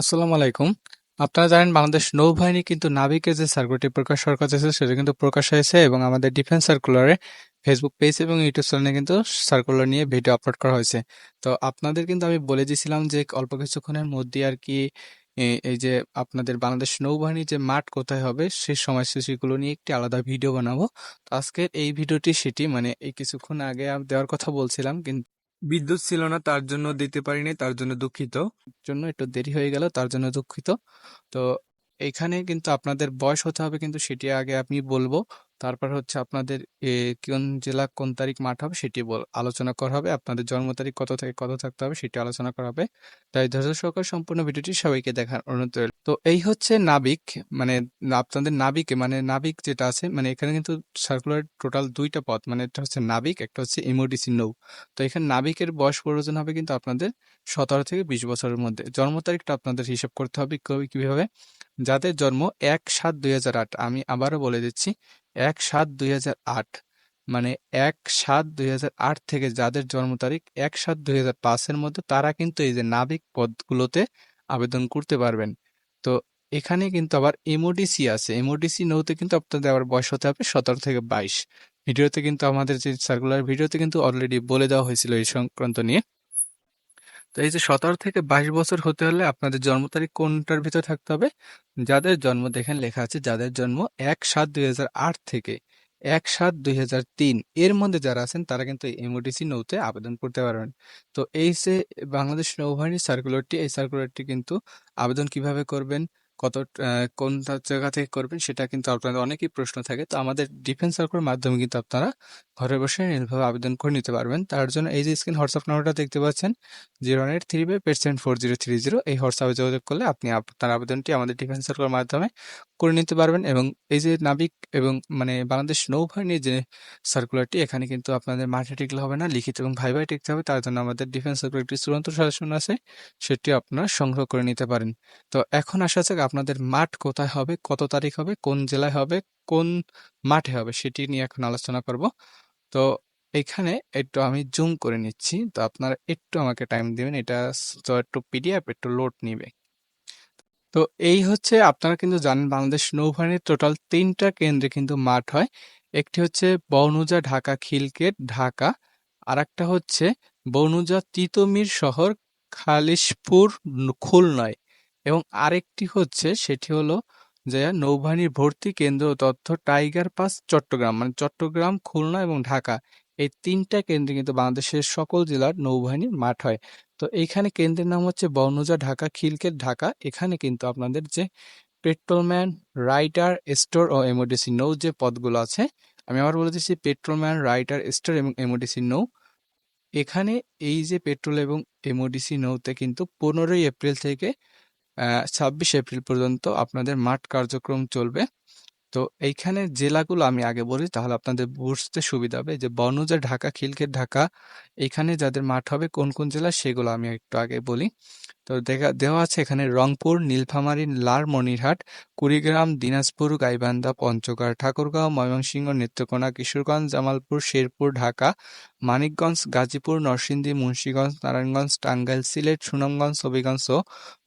আসসালামু আলাইকুম। আপনারা জানেন বাংলাদেশ নৌবাহিনী কিন্তু নাবিকের যে সার্কুলারটি প্রকাশ করার কথা ছিল, সেটা কিন্তু প্রকাশ হয়েছে এবং আমাদের ডিফেন্স সার্কুলারে ফেসবুক পেজ এবং ইউটিউব চ্যানেলে কিন্তু সার্কুলার নিয়ে ভিডিও আপলোড করা হয়েছে। তো আপনাদের কিন্তু আমি বলে দিয়েছিলাম যে অল্প কিছুক্ষণের মধ্যে আর কি এই যে আপনাদের বাংলাদেশ নৌবাহিনীর যে মাঠ কোথায় হবে সেই সময়সূচিগুলো নিয়ে একটি আলাদা ভিডিও বানাবো। তো আজকের এই ভিডিওটি সেটি মানে এই কিছুক্ষণ আগে দেওয়ার কথা বলছিলাম কিন্তু বিদ্যুৎ ছিল না, তার জন্য দিতে পারিনি, তার জন্য দুঃখিত। জন্য একটু দেরি হয়ে গেল, তার জন্য দুঃখিত। তো এখানে কিন্তু আপনাদের বয়স হতে হবে, কিন্তু সেটি আগে আমি বলব। তারপর হচ্ছে আপনাদের কোন জেলা কোন তারিখ মাঠ হবে সেটি বল, আলোচনা করা হবে। আপনাদের জন্ম তারিখ কত থেকে কত থাকতে হবে সেটি আলোচনা করা হবে। তাই ধৈর্য সহকারে সম্পূর্ণ ভিডিওটি সবাইকে দেখার অনুরোধ রইল। তো এই হচ্ছে নাবিক মানে আপনাদের নাবিকে মানে নাবিক যেটা আছে মানে এখানে কিন্তু সার্কুলার টোটাল দুইটা পথ মানে একটা হচ্ছে নাবিক, একটা হচ্ছে এমওডিসি নৌ। তো এখানে নাবিকের বয়স প্রয়োজন হবে কিন্তু আপনাদের সতেরো থেকে বিশ বছরের মধ্যে। জন্ম তারিখটা আপনাদের হিসাব করতে হবে কীভাবে যাদের জন্ম এক সাত দুই আট। আমি আবারও বলে দিচ্ছি, এক সাত দুই আট। মানে এক সাত দুই আট থেকে যাদের জন্ম তারিখ এক সাত দুই হাজার পাঁচের মধ্যে, তারা কিন্তু এই যে নাবিক পদগুলোতে আবেদন করতে পারবেন। তো এখানে কিন্তু আবার এমওডিসি আছে। এমওডিসি নৌতে কিন্তু আপনাদের আবার বয়স হতে হবে সতেরো থেকে বাইশ। ভিডিওতে কিন্তু আমাদের যে সার্কুলার ভিডিওতে কিন্তু অলরেডি বলে দেওয়া হয়েছিল এই সংক্রান্ত নিয়ে। তো এই যে সতেরো থেকে বাইশ বছর হতে হলে আপনাদের জন্ম তারিখ কোনটার ভিতরে থাকতে হবে? যাদের জন্ম দেখেন লেখা আছে, যাদের জন্ম এক সাত দুই থেকে এক সাত দুই হাজার তিন। এর মধ্যে যারা আছেন, তারা কিন্তু এমওডিসি নৌতে আবেদন করতে পারবেন। তো এই যে বাংলাদেশ নৌবাহিনীর সার্কুলারটি এই সার্কুলারটি কিন্তু আবেদন কীভাবে করবেন? কত কোনটা কোন জায়গা থেকে করবেন সেটা কিন্তু আপনাদের অনেকই প্রশ্ন থাকে। তো আমাদের ডিফেন্স সার্কুলার মাধ্যমে কিন্তু আপনারা ঘরে বসে এইভাবে আবেদন করে নিতে পারবেন। তার জন্য এই যে স্ক্রিন হোয়াটসঅ্যাপ নাম্বারটা দেখতে পাচ্ছেন জিরো এইট থ্রি বাই পেট seven four zero three zero এই হোয়াটসঅ্যাপে যোগাযোগ করলে আপনি আপনার আবেদনটি আমাদের ডিফেন্স সার্কুলার মাধ্যমে করে নিতে পারবেন এবং এই যে নাবিক এবং মানে বাংলাদেশ নৌবাহিনীর যে সার্কুলারটি এখানে কিন্তু আপনাদের মাঠে টিকলে হবে না, লিখিত এবং ভাইভাই টিকতে হবে। তার জন্য আমাদের ডিফেন্স সার্কুলার একটি চূড়ান্ত শাসন আছে, সেটি আপনারা সংগ্রহ করে নিতে পারেন। তো এখন আসা যাক আপনাদের মাঠ কোথায় হবে, কত তারিখ হবে, কোন জেলায় হবে, কোন মাঠে হবে, সেটি নিয়ে এখন আলোচনা করব। তো এখানে একটু আমি জুম করে নিচ্ছি। তো আপনারা একটু আমাকে টাইম দেবেন, এটা তো একটু পিডিএফ একটু লোড নিবে। তো এই হচ্ছে আপনারা কিন্তু জানেন বাংলাদেশ নৌবাহিনীর টোটাল তিনটা কেন্দ্রে কিন্তু মাঠ হয়। একটি হচ্ছে বনুজা ঢাকা খিলকেট ঢাকা আর একটা হচ্ছে বনুজা তিতমির শহর খালিশপুর খুলনায় এবং আরেকটি হচ্ছে সেটি হলো যে নৌবাহিনীর ভর্তি কেন্দ্র তথ্য টাইগার পাস চট্টগ্রাম মানে চট্টগ্রাম, খুলনা এবং ঢাকা। এই তিনটা কেন্দ্রে কিন্তু বাংলাদেশের সকল জেলার নৌবাহিনীর মাঠ হয়। তো এইখানে কেন্দ্রের নাম হচ্ছে বনজা ঢাকা, খিলকেট ঢাকা। এখানে কিন্তু আপনাদের যে পেট্রোলম্যান, রাইটার, স্টোর ও এমওডিসি নৌ যে পদগুলো আছে, আমি আবার বলে দিচ্ছি পেট্রোলম্যান, রাইটার, স্টোর এবং এমওডিসি নৌ। এখানে এই যে পেট্রোল এবং এমওডিসি নৌতে কিন্তু পনেরোই এপ্রিল থেকে ছাব্বিশ এপ্রিল পর্যন্ত আপনাদের মাঠ কার্যক্রম চলবে। তো এইখানে জেলাগুলো আমি আগে বলি, তাহলে আপনাদের বুঝতে সুবিধা হবে যে বনজা ঢাকা খিলক্ষেত ঢাকা এখানে যাদের মাঠ হবে কোন কোন জেলা সেগুলো আমি একটু আগে বলি। তো দেখা, দেওয়া আছে এখানে রংপুর, নীলফামারী লালমনিরহাট কুড়িগ্রাম, দিনাজপুর, গাইবান্ধা, পঞ্চগড়, ঠাকুরগাঁও, ময়মনসিংহ, নেত্রকোনা, কিশোরগঞ্জ, জামালপুর, শেরপুর, ঢাকা, মানিকগঞ্জ, গাজীপুর, নরসিংদী, মুন্সিগঞ্জ, নারায়ণগঞ্জ, টাঙ্গাইল, সিলেট, সুনামগঞ্জ, হবিগঞ্জ ও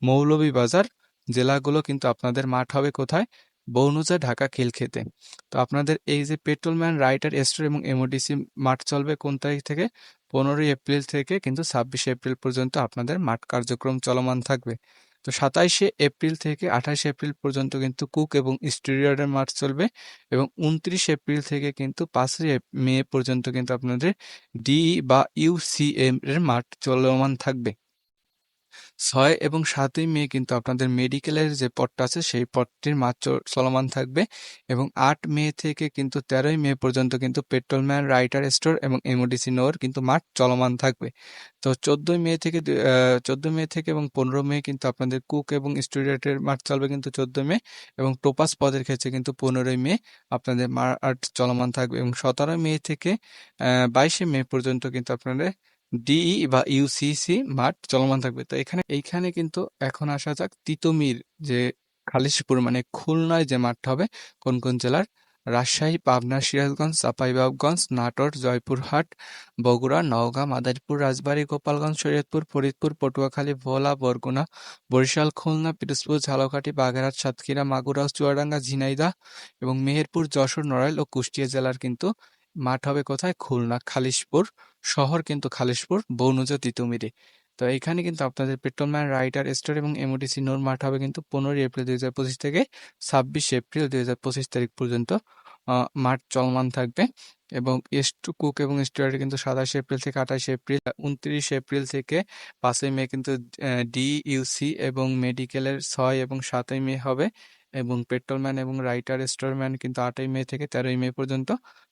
মৌলভীবাজার জেলাগুলো কিন্তু আপনাদের মাঠ হবে কোথায়? বৌনুজা ঢাকা খিলক্ষেতে তো আপনাদের এই যে পেট্রোলম্যান, রাইটার স্টোর এবং এমওডিসি মাঠ চলবে কোন তারিখ থেকে? পনেরোই এপ্রিল থেকে কিন্তু ছাব্বিশে এপ্রিল পর্যন্ত আপনাদের মাঠ কার্যক্রম চলমান থাকবে। তো সাতাইশে এপ্রিল থেকে আঠাশে এপ্রিল পর্যন্ত কিন্তু কুক এবং স্টুডিয়ার্ডের মাঠ চলবে এবং উনত্রিশ এপ্রিল থেকে কিন্তু পাঁচই মে পর্যন্ত কিন্তু আপনাদের ডিই বা ইউসিএম এর মাঠ চলমান থাকবে। ছয় এবং সাতই মে কিন্তু আপনাদের মেডিকেলের যে পদটা আছে, সেই পদটির মাঠ চলমান থাকবে এবং আট মে থেকে কিন্তু তেরোই মে পর্যন্ত কিন্তু পেট্রোলম্যান, রাইটার স্টোর এবং এমওডিসি নোর কিন্তু মাঠ চলমান থাকবে। তো চোদ্দই মে থেকে চোদ্দ মে থেকে এবং পনেরো মে কিন্তু আপনাদের কুক এবং স্টুডেন্টের মাঠ চলবে কিন্তু চোদ্দ মে এবং টোপাস পদের ক্ষেত্রে কিন্তু পনেরোই মে আপনাদের মাঠ চলমান থাকবে এবং সতেরো মে থেকে বাইশে মে পর্যন্ত কিন্তু আপনাদের ডিই বা ইউসিসি মাঠ চলমান থাকবে। তো এখানে এইখানে কিন্তু এখন আসা যাক তিতুমির যে খালিশপুর মানে খুলনায় যে মাঠটা হবে কোন কোন জেলার? রাজশাহী, পাবনা, সিরাজগঞ্জ, চাঁপাইনবাবগঞ্জ, নাটোর, জয়পুরহাট, বগুড়া, নওগাঁ, মাদারীপুর, রাজবাড়ী, গোপালগঞ্জ, শরীয়তপুর, ফরিদপুর, পটুয়াখালী, ভোলা, বরগুনা, বরিশাল, খুলনা, পিরোজপুর, ঝালকাঠি, বাগেরহাট, সাতক্ষীরা, মাগুরা, চুয়াডাঙ্গা, ঝিনাইদা এবং মেহেরপুর, যশোর, নড়াইল ও কুষ্টিয়া জেলার কিন্তু মাঠ হবে কোথায়? খুলনা খালিশপুর। শহর কিন্তু খালিশপুর, বৌনজা তিতুমিরে তো এখানে কিন্তু আপনাদের পেট্রোলম্যান, রাইডার, স্টোর এবং এমওডিসি নোর মাঠ হবে কিন্তু পনেরোই এপ্রিল দুই হাজার পঁচিশ থেকে ছাব্বিশ এপ্রিল দুই হাজার পঁচিশ তারিখ পর্যন্ত। মাঠ চলমান থাকবে এবং এস্টু কুক এবং স্টুয়ার্টে কিন্তু সাতাশে এপ্রিল থেকে আঠাশে এপ্রিল, উনত্রিশ এপ্রিল থেকে পাঁচই মে কিন্তু ডি ইউসি এবং মেডিকেলের ছয় এবং সাতই মে হবে এবং পেট্রোলম্যান এবং রাইটার স্টোরম্যান কিন্তু আটই মে থেকে তেরোই মে পর্যন্ত।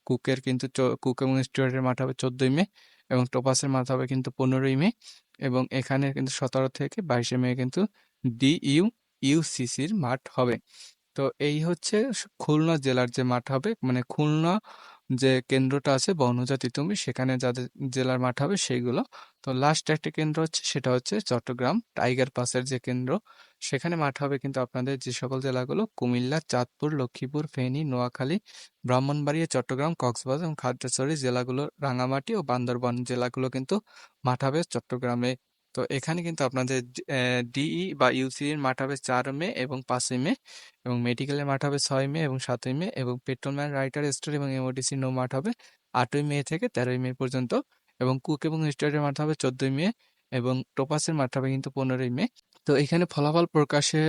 কুকের কিন্তু কুক এবং স্টুয়ার্টের মাঠ হবে চোদ্দই মে এবং টোপাসের মাঠ হবে কিন্তু পনেরোই মে এবং এখানে কিন্তু সতেরো থেকে বাইশে মে কিন্তু ডি ইউ ইউসিসির মাঠ হবে। তো এই হচ্ছে খুলনা জেলার যে মাঠ হবে মানে খুলনা যে কেন্দ্রটা আছে বনজাতি তুমি সেখানে যাদের জেলার মাঠ হবে সেইগুলো তো লাস্ট একটা কেন্দ্র হচ্ছে, সেটা হচ্ছে চট্টগ্রাম। টাইগার পাসের যে কেন্দ্র, সেখানে মাঠ হবে কিন্তু আপনাদের যে সকল জেলাগুলো, কুমিল্লা, চাঁদপুর, লক্ষ্মীপুর, ফেনী, নোয়াখালী, ব্রাহ্মণবাড়িয়া, চট্টগ্রাম, কক্সবাজার এবং খাগড়াছড়ি জেলাগুলো, রাঙামাটি ও বান্দরবান জেলাগুলো কিন্তু মাঠ হবে চট্টগ্রামে। তো এখানে কিন্তু আপনাদের ডিই বা ইউসি এর মাঠ হবে চার মে এবং পাঁচই মে এবং মেডিকেলের মাঠ হবে ছয় মে এবং সাতই মে এবং পেট্রোলম্যান রাইটার স্টোর এবং এমওডিসি নো মাঠ হবে আটই মে থেকে তেরোই মে পর্যন্ত। এবং কুক এবং স্টোরের মাঠ হবে চোদ্দই মে এবং টোপাসের মাঠ হবে কিন্তু পনেরোই মে। তো এখানে ফলাফল প্রকাশে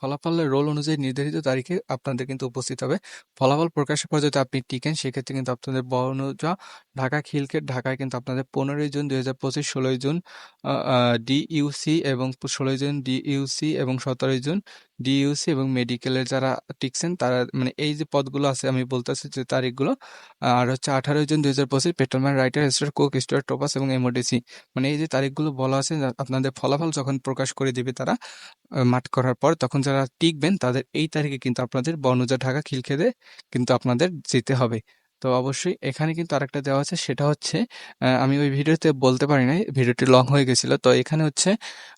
ফলাফলের রোল অনুযায়ী নির্ধারিত তারিখে আপনাদের কিন্তু উপস্থিত হবে। ফলাফল প্রকাশের পর যদি আপনি টিকেন, সেক্ষেত্রে কিন্তু আপনাদের বনজা, ঢাকা খিলকেট ঢাকায় কিন্তু আপনাদের পনেরোই জুন, দুই হাজার পঁচিশ, ষোলোই জুন ডিইউসি এবং ষোলোই জুন, ডিইউসি এবং সতেরোই জুন ডিইউসি এবং মেডিকেলের যারা টিকছেন, তারা মানে এই যে পদগুলো আছে, আমি বলতেছি যে তারিখগুলো, আর হচ্ছে আঠারোই জুন দুই হাজার পঁচিশ petrolman writer store coke store টোপাস এবং এমওডিসি মানে এই যে তারিখগুলো বলা আছে আপনাদের ফলাফল যখন প্রকাশ করে দিবে তারা মাঠ করার পর তখন যারা টিকবেন তাদের এই তারিখে কিন্তু আপনাদের বনজা ঢাকা, খিলখেদে কিন্তু আপনাদের যেতে হবে। তো অবশ্যই এখানে কিন্তু আরেকটা দেওয়া আছে, সেটা হচ্ছে আমি ওই ভিডিওতে বলতে পারি নাই, ভিডিওটি লং হয়ে গেছিল। তো এখানে হচ্ছে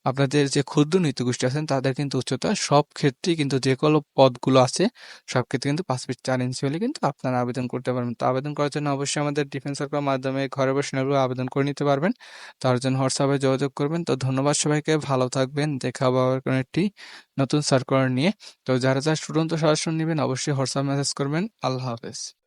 আপনাদের যে ক্ষুদ্র নৃত্যগোষ্ঠী আছেন, তাদের কিন্তু উচ্চতা সব ক্ষেত্রেই কিন্তু যে কোনো পদগুলো আছে, সব ক্ষেত্রে কিন্তু পাঁচ ফিট চার ইঞ্চি হলে কিন্তু আপনারা আবেদন করতে পারবেন। তো আবেদন করার জন্য অবশ্যই আমাদের ডিফেন্স সার্কেলের মাধ্যমে ঘরে বসে আবেদন করে নিতে পারবেন। তার জন্য হোয়াটসঅ্যাপে যোগাযোগ করবেন। তো ধন্যবাদ সবাইকে, ভালো থাকবেন। দেখা আবার কোনো একটি নতুন সার্কুলার নিয়ে। তো যারা যারা স্টুডেন্ট তো সরাসরি নেবেন, অবশ্যই হোয়াটসঅ্যাপ মেসেজ করবেন। আল্লাহ হাফেজ।